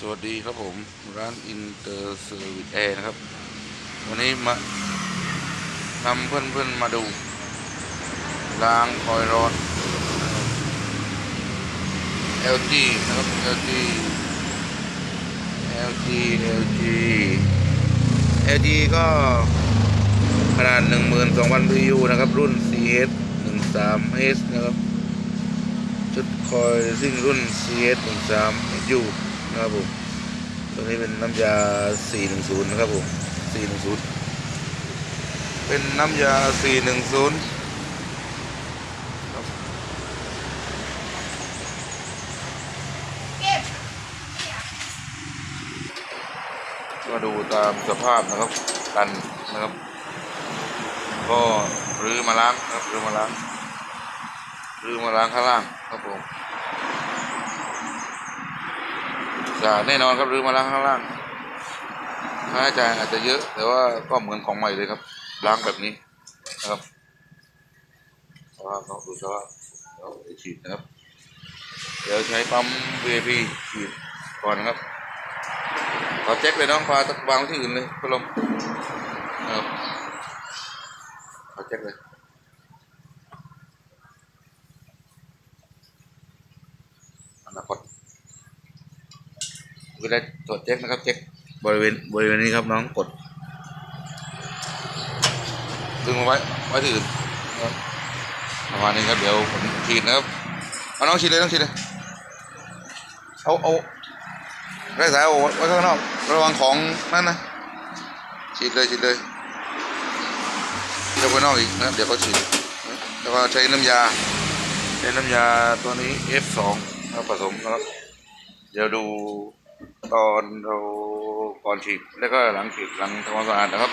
สวัสดีครับผม ร้านอินเตอร์เซอร์วิสแอร์นะครับ วันนี้มานำเพื่อนๆมาดูล้างคอยร้อน LG นะครับ LG LG LG LG ก็ขนาด 12,000 PU นะครับ รุ่น CS 13H นะครับ ชุดคอยซิ่งรุ่น CS 13 U นะครับผมตัวนี้เป็นน้ำยา 410 นะครับผม 410 เป็นน้ำยา 410ครับมาดูตามสภาพนะครับกันนะครับ ก็รื้อมาล้างนะครับรื้อมาล้างรื้อมาล้างข้างล่างครับผม สะอาแน่นอนครับรื้อมาล้างข้างล่างค่าใช้จ่ายอาจจะเยอะ แต่ว่าก็เหมือนของใหม่เลยครับ ล้างแบบนี้นะครับสภาพเขาดูสภาพเราไปฉีดนะครับ เดี๋ยวใช้ปั๊ม VIP ฉีดก่อนนะครับขอเช็คเลยน้องพาตะวางที่อื่นเลยพัดลมนะครับขอเช็คเลยอนาคต ก็ได้ตรวจเช็คนะครับ เช็คบริเวณบริเวณนี้ครับน้องกดดึงมาไว้ไว้ที่อื่นประมาณนี้ครับเดี๋ยวผมฉีดนะครับเอาน้องฉีดเลยน้องฉีดเลยเอาเอาได้สายเอาไว้ข้างนอกระวังของนั่นนะฉีดเลยฉีดเลยเดี๋ยวไปนอกอีกนะครับเดี๋ยวเขาฉีดแล้วก็ใช้น้ำยาใช้น้ำยาตัวนี้ F2 ผสมนะครับเดี๋ยวดู ตอนเราก่อนฉีดแล้วก็หลังฉีดหลังทำความสะอาดนะครับ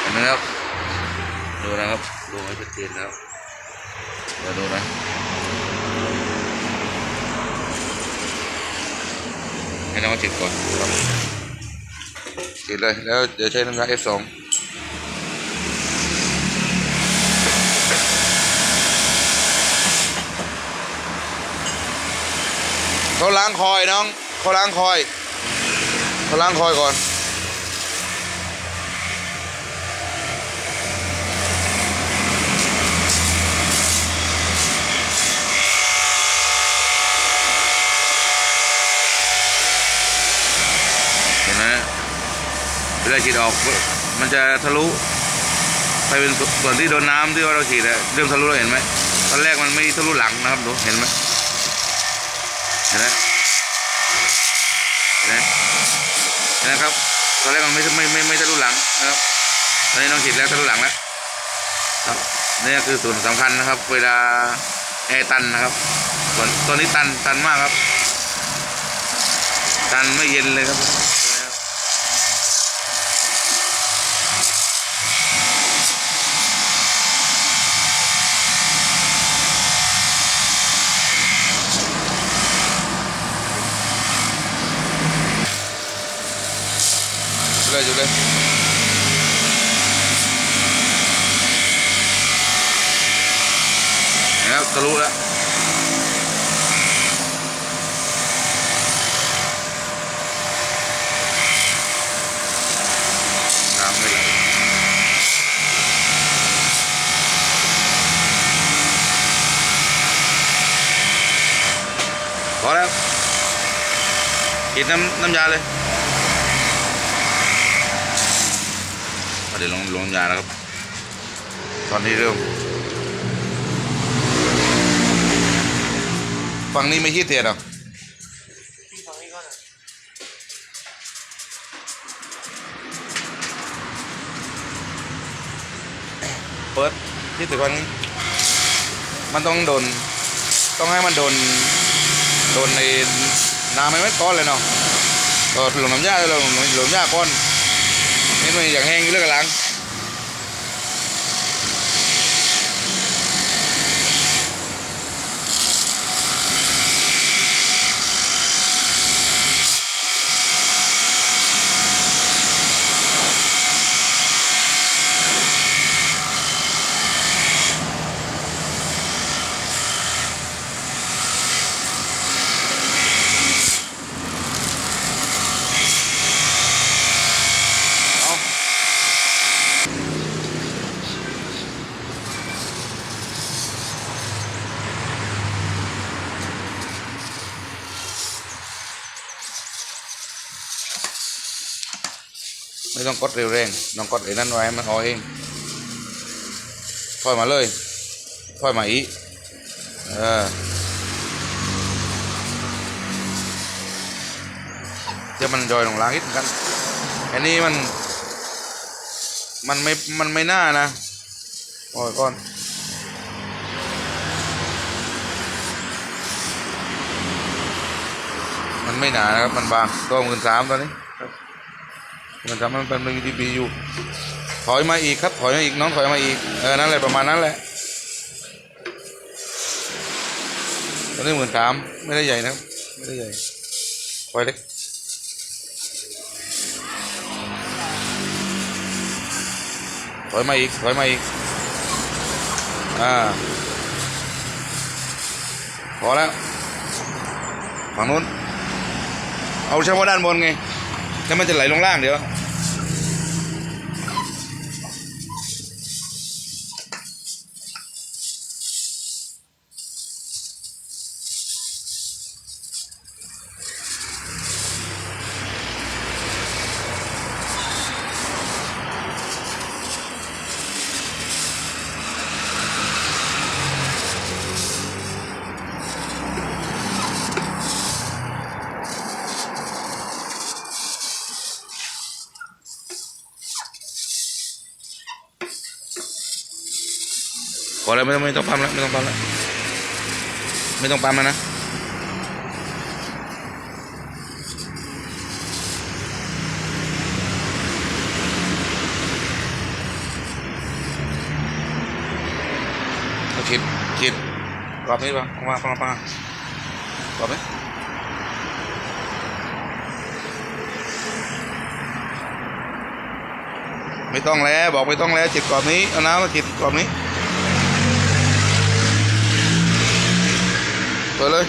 เห็นไหมครับดูนะครับดูให้ชัดเจนนะครับเดี๋ยวดูนะให้น้องฉีดก่อนครับฉีดเลยแล้วเดี๋ยวใช้น้ำยา F2 เขาล้างคอยน้องเขาล้างคอย เขาล้างคอยก่อน เห็นไหมเวลาฉีดออก มันจะทะลุไปเป็นส่วนที่โดนน้ำที่ว่าเราฉีดอะเริ่มทะลุแล้วเห็นไหมตอนแรกมันไม่ทะลุหลังนะครับดูเห็นไหมเห็นไหม นะครับ ตอนแรกมันไม่ไม่ไม่ไม่ทะลุหลังนะครับ ตอนนี้น้องฉีดแล้วทะลุหลังแล้วครับนี่คือส่วนสำคัญนะครับ เวลาแอร์ตันนะครับส่วนตัวนี้ตันตันมากครับ ตันไม่เย็นเลยครับ เลยอยู่เลยนะครับทะลุแล้วน้ำไม่ไหลพอแล้วกินน้ำน้ำยา เดี๋ยวลงลงยาแล้วครับ ตอนนี้เริ่มฝั่งนี้ไม่คิดเทียดหรอกเปิดที่ตึกฝั่งนี้มันต้องโดน ต้องให้มันโดน โดนในน้ำไม่เม็ดก้อนเลยเนาะก็หลงน้ำยาเลยหลงลงน้ำยาก้อน นี่มันอย่างแห้งเลือกระลัง ต้องกดเร็วแรงน้องกดไอ้นั่นไว้มันออเองค่อยมาเลยค่อยมาอีเออเดี๋ยวมันจอยลงล้างอีกเหมือนกันอันนี้มัน มันไม่ มันไม่น่านะโอ้ยก่อนมันไม่หนานะครับ มันบางตัวหมื่นสามตอนนี้ มื่นสามมันเป็นมีดีบีอยู่ ถอยมาอีกครับ ถอยมาอีกน้องถอยมาอีก เออ นั่นแหละประมาณนั้นแหละ ตอนนี้หมื่นสามไม่ได้ใหญ่นะครับ ไม่ได้ใหญ่ถอยเล็กถอยมาอีกถอยมาอีก อ่า พอแล้ว ฝั่งนู้น เอาเฉพาะด้านบนไง แล้วมันจะไหลลงล่างเดี๋ยว แล้วไม่ต้องไม่ต้องปั๊มแล้วไม่ต้องปั๊มแล้วไม่ต้องปั๊มแล้วนะเอาขีดขีดกรอบนี้ป่ะเอามาฟังฟังกรอบไหมไม่ต้องแล้วบอกไม่ต้องแล้วจิตกรอบนี้เอาน้ำมาจิตกรอบนี้ เปิดเลย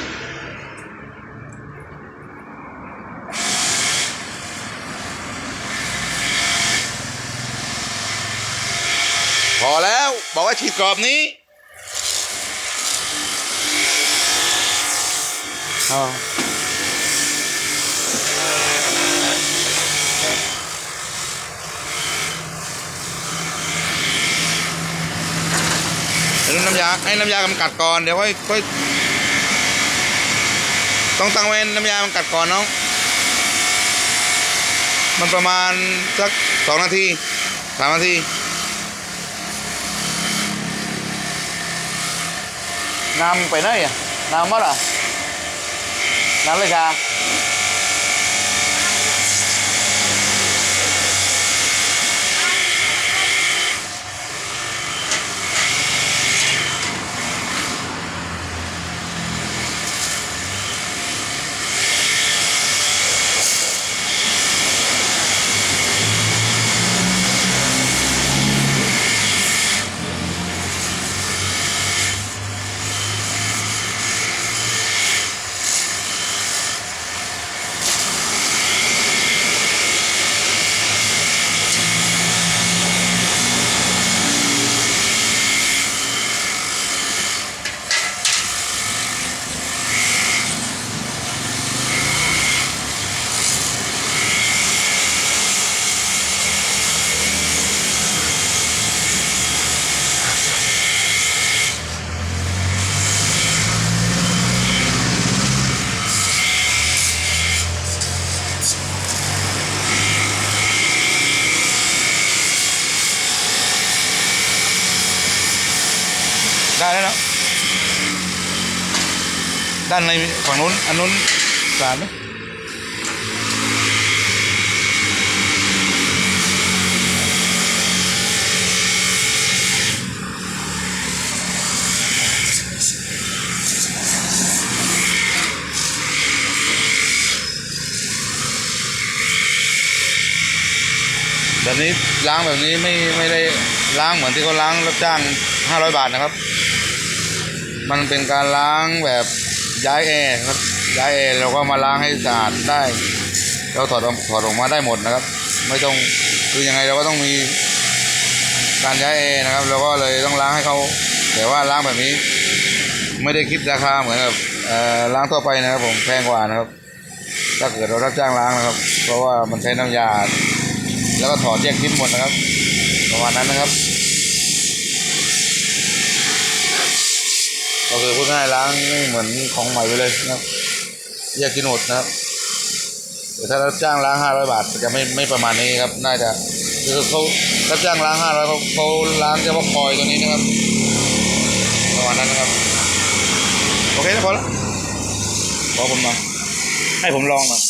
พอแล้ว บอกว่าฉีดกรอบนี้อ๋อเดี๋ยวน้ำยาให้น้ำยากำกัดก่อน เดี๋ยวค่อยค่อย ต้องตั้งไว้น้ำยามันกัดก่อนน้อง มันประมาณสักสองนาทีสามนาที น้ำไปไหนอะ น้ำมัดอะน้ำเลยค่ะ ด้านในฝั่งนู้นอันนู้นสารไหมแบบนี้ล้างแบบนี้ไม่ไม่ได้ล้างเหมือนที่เขาล้างรับจ้างห้าร้อยบาทนะครับ มันเป็นการล้างแบบ ย้ายแอร์ครับย้ายแอร์เราก็มาล้างให้สะอาดได้ เราถอดออกถอดออกมาได้หมดนะครับ ไม่ต้องคือยังไงเราก็ต้องมีการย้ายแอร์นะครับเราก็เลยต้องล้างให้เขาแต่ว่าล้างแบบนี้ ไม่ได้คิดราคาเหมือนกับล้างทั่วไปนะครับ ผมแพงกว่านะครับ ถ้าเกิดเรารับจ้างล้างนะครับ เพราะว่ามันใช้น้ำยา แล้วก็ถอดแยกชิ้นหมดนะครับประมาณนั้นนะครับ ก็คือพูดง่ายๆล้างให้เหมือนของใหม่ไปเลยนะครับแยกชิ้นหมดนะครับแต่ถ้ารับจ้างล้างห้าร้อยบาทจะไม่ไม่ประมาณนี้ครับน่าจะคือเขารับจ้างล้างห้าร้อยเขาเขาล้างเฉพาะคอยตัวนี้นะครับประมาณนั้นนะครับ โอเคนะพอแล้วขอผมหน่อยให้ผมลองหน่อย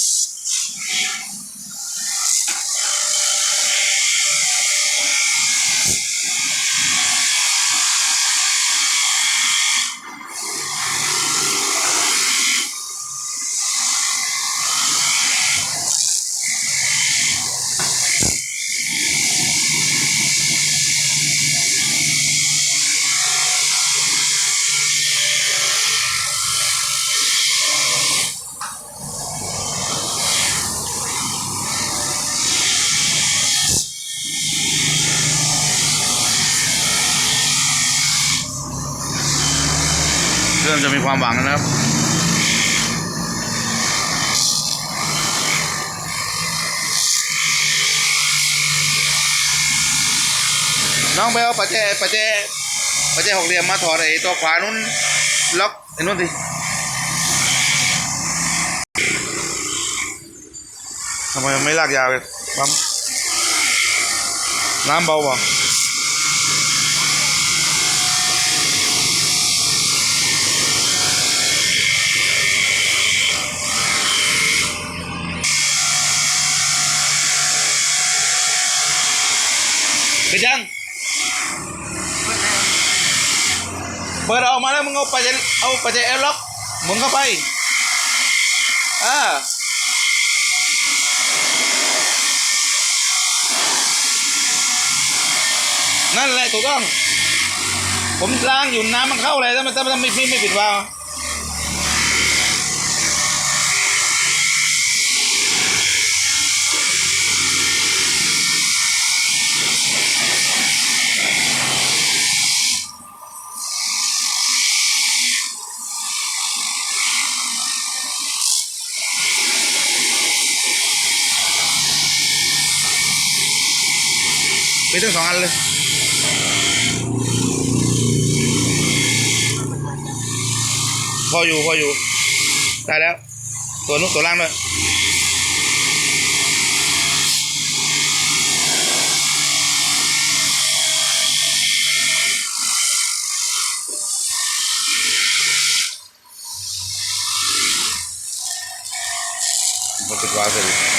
มีความหวังนะครับน้องไปเอาปัจเจปัจเจปัจเจหกเหลี่ยมมาถอดไอ้ตัวขวานู้นล็อกไอ้นู้นสิทำไมไม่ลากยาวเลยปั๊มน้ำเบาป่ะไปยัง เปิดออกมาแล้วมึงเอาไปเอาไปเอลล็อกหมุนเข้าไปอ่านั่นแหละถูกต้อง ผมล้างอยู่น้ำมันเข้าเลยถ้ามันถ้ามันไม่ไม่ไม่ปิดวาล์ว ไปทั้งสองอันเลยพออยู่พออยู่ ได้แล้ว ตัวนุกตัวล่างด้วยหมดติดวาล์วเสร็จ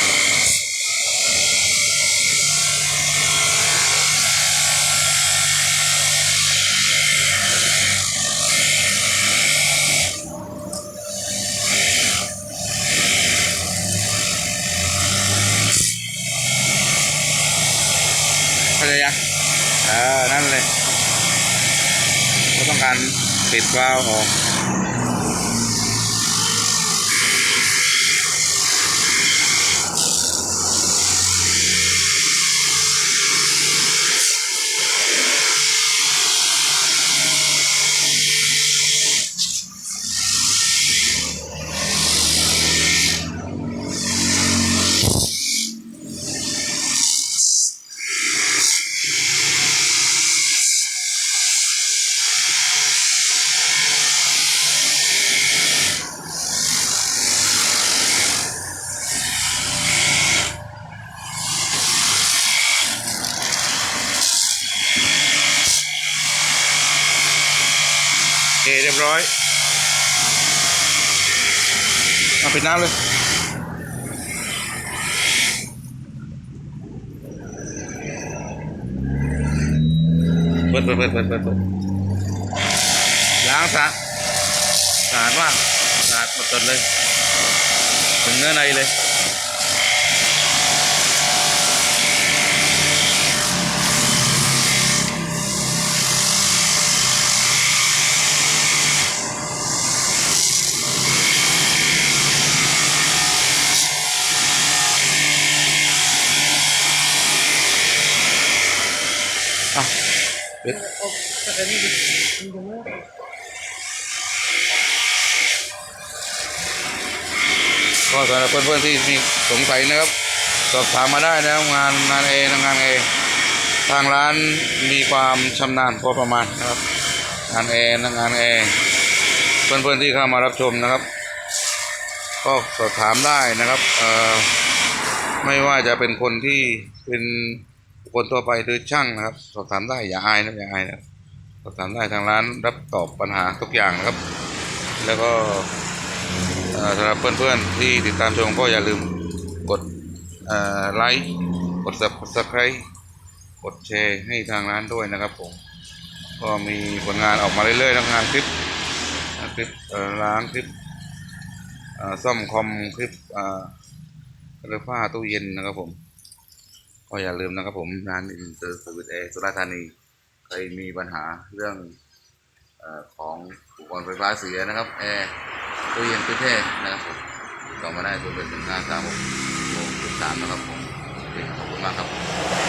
เข้าใจยังเออนั่นเลยเราต้องการ ปิดวาล์วออก ยบร้อยเอาปิดน้ำเลยเปิดเปิดเปิดเปิดเปิดเปิดล้างสะอาดสะอาดมากสะอาดหมดจดเลยถึงเนื้อในเลย อะปิด แต่นี่ ดิมันยังไม่ก็สำหรับเพื่อนๆที่มีสงสัยนะครับ สอบถามมาได้นะครับงานงานเองงานเอทางร้านมีความชำนาญพอประมาณนะครับ งานเองานเอเพื่อนๆที่เข้ามารับชมนะครับ ก็สอบถามได้นะครับเอ่อไม่ว่าจะเป็นคนที่เป็นคคนทั่วไปหรือช่างนะครับ สอบถามได้อย่าอายนะอย่าอายนะครับ สอบถามได้ทางร้านรับตอบปัญหาทุกอย่างครับ แล้วก็สำหรับเพื่อนๆที่ติดตามชมก็อย่าลืมกดไลค์กด subscribe กดแชร์ให้ทางร้านด้วยนะครับผม ก็มีผลงานออกมาเรื่อยๆทั้งงานคลิปคลิปเอ่อล้างคลิปซ่อมคอมคลิปเอ่อเรือผ้าตู้เย็นนะครับผม ก็อย่าลืมนะครับผมร้านอินเตอร์สวิตเอสุราษฎร์ธานี ใครมีปัญหาเรื่องอของอุปกรณ์ไฟฟ้าเสียนะครับแอร์ตู้เย็นตู้แช่นะครับผมต่อมาได้ตัวเป็นหนึ่งห้าสามหกหกสามนะครับผมขอบคุณมากครับ